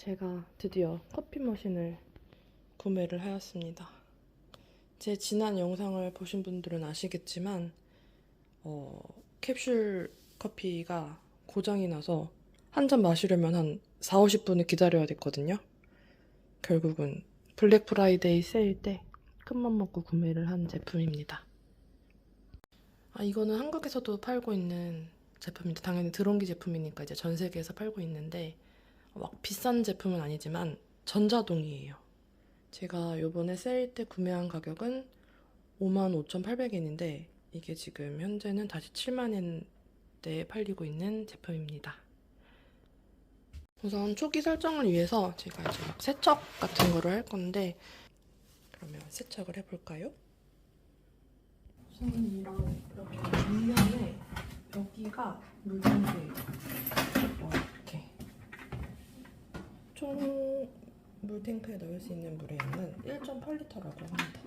제가 드디어 커피 머신을 구매를 하였습니다. 제 지난 영상을 보신 분들은 아시겠지만 어, 캡슐 커피가 고장이 나서 한 잔 마시려면 한 4, 50분을 기다려야 됐거든요. 결국은 블랙 프라이데이 세일 때 큰맘 먹고 구매를 한 제품입니다. 아, 이거는 한국에서도 팔고 있는 제품입니다. 당연히 드론기 제품이니까 이제 전 세계에서 팔고 있는데 막 비싼 제품은 아니지만 전자동이에요. 제가 요번에 세일 때 구매한 가격은 55,800엔인데 이게 지금 현재는 다시 7만엔대에 팔리고 있는 제품입니다. 우선 초기 설정을 위해서 제가 이제 막 세척 같은 거를 할 건데 그러면 세척을 해볼까요? 우선 이런 이렇게 뒷면에 여기가. 이렇게 총 물탱크에 넣을 수 있는 물의 양은 1.8리터라고 합니다.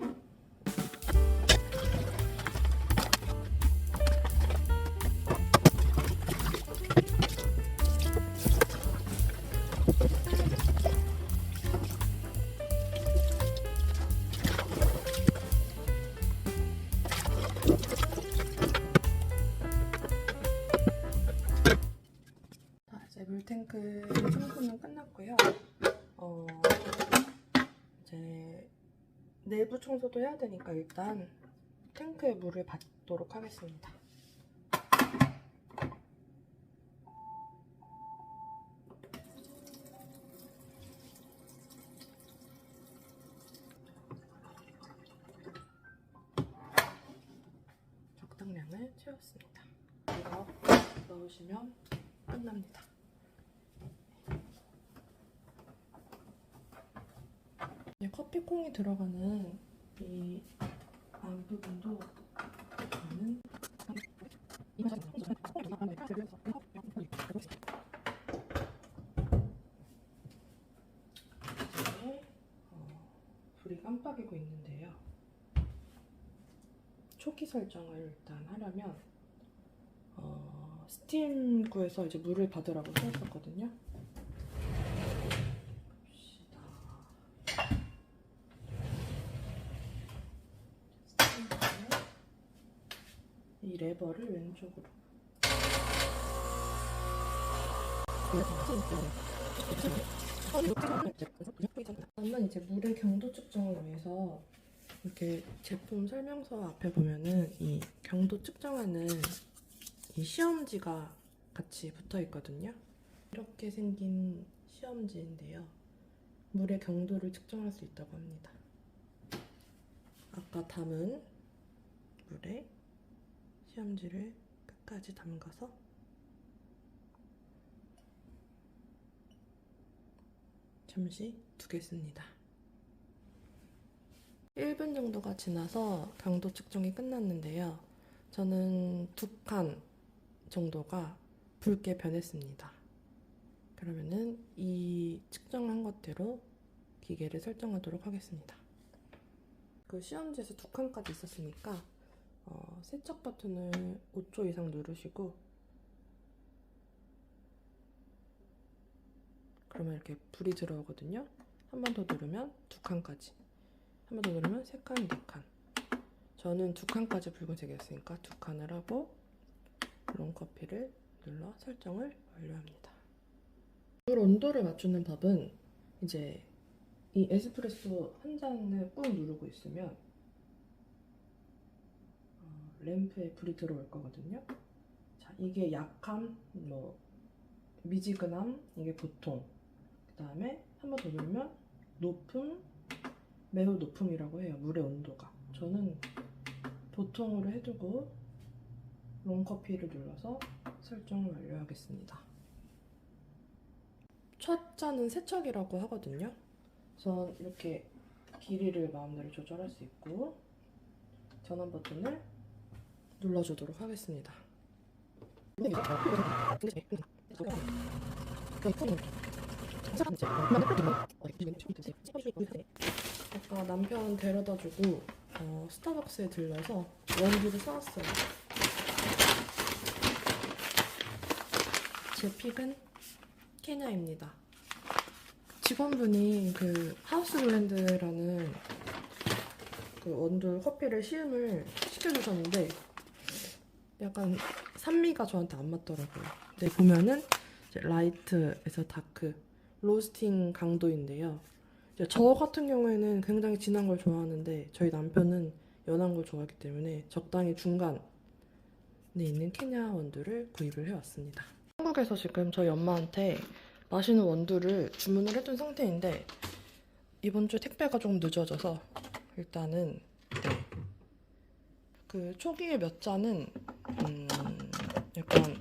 물탱크 청소는 끝 났고요. 어, 이제 내부 청소도 해야 되니까 일단 탱크에 물을 받도록 하겠습니다. 적당량을 채웠습니다. 이거 넣으시면 끝납니다. 이제 커피 콩이 들어가는 이 안부분도 저는 이제 어, 불이 깜빡이고 있는데요. 초기 설정을 일단 하려면 어, 스팀구에서 이제 물을 받으라고 써있었거든요. 봅시다. 스팀구에 이 레버를 왼쪽으로. 그러면 이제 물의 경도 측정을 위해서 이렇게 제품 설명서 앞에 보면은 이 경도 측정하는 이 시험지가 같이 붙어 있거든요. 이렇게 생긴 시험지인데요. 물의 경도를 측정할 수 있다고 합니다. 아까 담은 물에 시험지를 끝까지 담가서 잠시 두겠습니다. 1분 정도가 지나서 강도 측정이 끝났는데요. 저는 두 칸 정도가 붉게 변했습니다. 그러면은 이 측정한 것대로 기계를 설정하도록 하겠습니다. 그 시험지에서 두 칸까지 있었으니까 어, 세척 버튼을 5초 이상 누르시고 그러면 이렇게 불이 들어오거든요. 한 번 더 누르면 두 칸까지. 한 번 더 누르면 세 칸, 네 칸. 저는 두 칸까지 붉은색이었으니까 두 칸을 하고 롱커피를 눌러 설정을 완료합니다. 물 온도를 맞추는 법은 이제 이 에스프레소 한 잔을 꾹 누르고 있으면 어, 램프에 불이 들어올 거거든요. 자, 이게 약함, 뭐 미지근함, 이게 보통. 그 다음에 한 번더 누르면 높음, 매우 높음이라고 해요. 물의 온도가. 저는 보통으로 해두고 롱커피를 눌러서 설정을 완료하겠습니다. 첫 잔은 세척이라고 하거든요. 우선 이렇게 길이를 마음대로 조절할 수 있고 전원 버튼을 눌러주도록 하겠습니다. 아까 남편 데려다주고 어, 스타벅스에 들려서 원두를 사왔어요. 제 픽은 케냐입니다. 직원분이 그 하우스 블렌드라는 그 원두 커피를 시음을 시켜주셨는데 약간 산미가 저한테 안 맞더라고요. 근데 보면은 라이트에서 다크, 로스팅 강도인데요. 저 같은 경우에는 굉장히 진한 걸 좋아하는데 저희 남편은 연한 걸 좋아하기 때문에 적당히 중간에 있는 케냐 원두를 구입을 해왔습니다. 한국에서 지금 저희 엄마한테 마시는 원두를 주문을 해둔 상태인데 이번 주 택배가 조금 늦어져서 일단은 네. 그 초기에 몇 잔은 음, 약간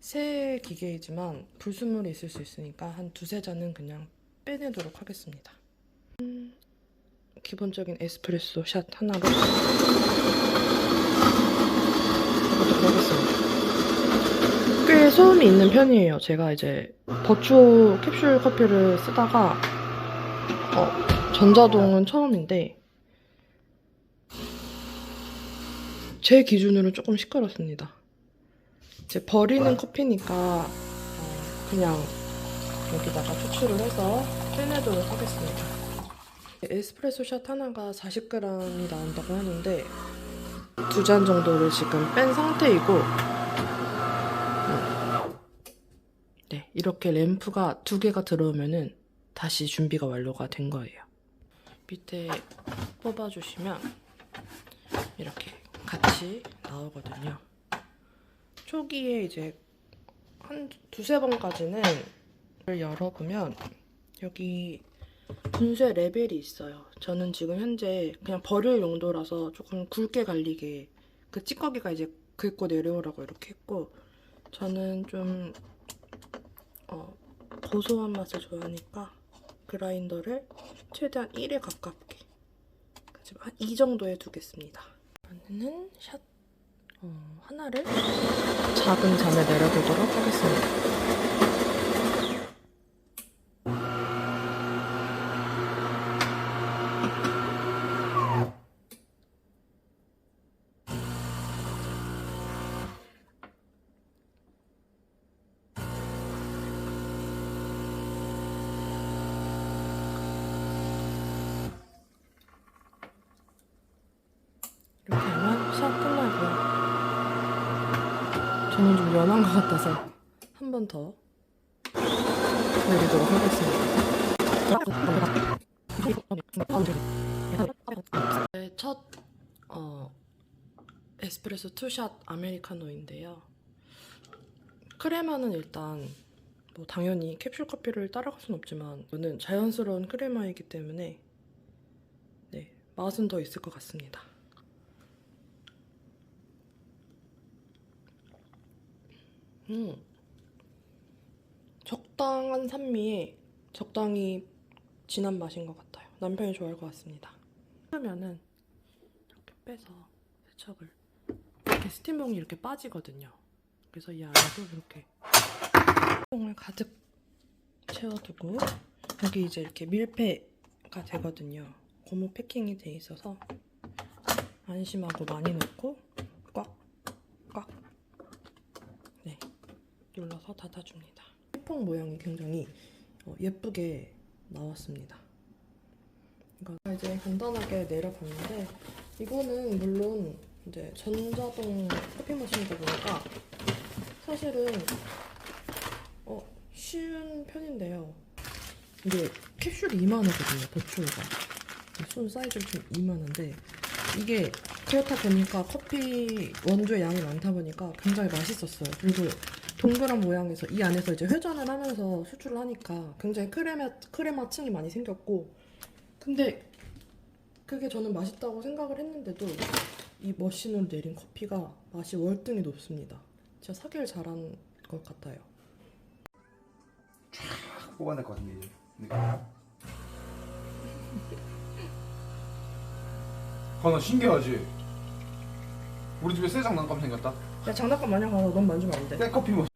새 기계이지만 불순물이 있을 수 있으니까 한 두세 잔은 그냥 빼내도록 하겠습니다. 음, 기본적인 에스프레소 샷 하나로 해보도록 하겠습니다. 꽤 소음이 있는 편이에요. 제가 이제 버추어 캡슐 커피를 쓰다가 어, 전자동은 처음인데 제 기준으로는 조금 시끄럽습니다. 이제 버리는 커피니까 어, 그냥 여기다가 추출을 해서 빼내도록 하겠습니다. 에스프레소 샷 하나가 40g이 나온다고 하는데 두 잔 정도를 지금 뺀 상태이고 네, 이렇게 램프가 두 개가 들어오면은 다시 준비가 완료가 된 거예요. 밑에 뽑아주시면 이렇게 같이 나오거든요. 초기에 이제 한 두세 번까지는 열어보면 여기 분쇄 레벨이 있어요. 저는 지금 현재 그냥 버릴 용도라서 조금 굵게 갈리게 그 찌꺼기가 이제 긁고 내려오라고 이렇게 했고 저는 좀 어, 고소한 맛을 좋아하니까 그라인더를 최대한 1에 가깝게 한 이 정도에 두겠습니다. 이번에는 샷 어, 하나를 작은 잔에 내려보도록 하겠습니다. 이렇게 하면 샷 끝나고요. 저는 좀 연한 것 같아서 한 번 더 내리도록 하겠습니다. 네, 첫 어, 에스프레소 투샷 아메리카노인데요. 크레마는 일단 뭐 당연히 캡슐 커피를 따라갈 순 없지만 저는 자연스러운 크레마이기 때문에 네, 맛은 더 있을 것 같습니다. 음. 적당한 산미에 적당히 진한 맛인 것 같아요. 남편이 좋아할 것 같습니다. 그러면은 이렇게 빼서 세척을 이렇게 스팀봉이 이렇게 빠지거든요. 그래서 이 안에도 이렇게 뽕을 가득 채워두고 여기 이제 이렇게 밀폐가 되거든요. 고무 패킹이 돼 있어서 안심하고 많이 넣고 눌러서 닫아줍니다. 퐁 모양이 굉장히 어, 예쁘게 나왔습니다. 이거 이제 간단하게 내려봤는데 이거는 물론 이제 전자동 커피 머신이다 보니까 사실은 어, 쉬운 편인데요. 이게 캡슐이 이만하거든요, 버추어가. 손 사이즈가 좀 이만한데 이게 그렇다 보니까 커피 원두의 양이 많다 보니까 굉장히 맛있었어요. 그리고 동그란 모양에서 이 안에서 이제 회전을 하면서 수출을 하니까 굉장히 크레마 크레마 층이 많이 생겼고 근데 그게 저는 맛있다고 생각을 했는데도 이 머신으로 내린 커피가 맛이 월등히 높습니다. 진짜 사기를 잘한 것 같아요. 딱 뽑아낼 것 같은데 느낌. 건아 신기하지? 우리 집에 새 장난감 생겼다 야 장난감 마냥 가서 넌 만지면 안 돼. 새 커피 머신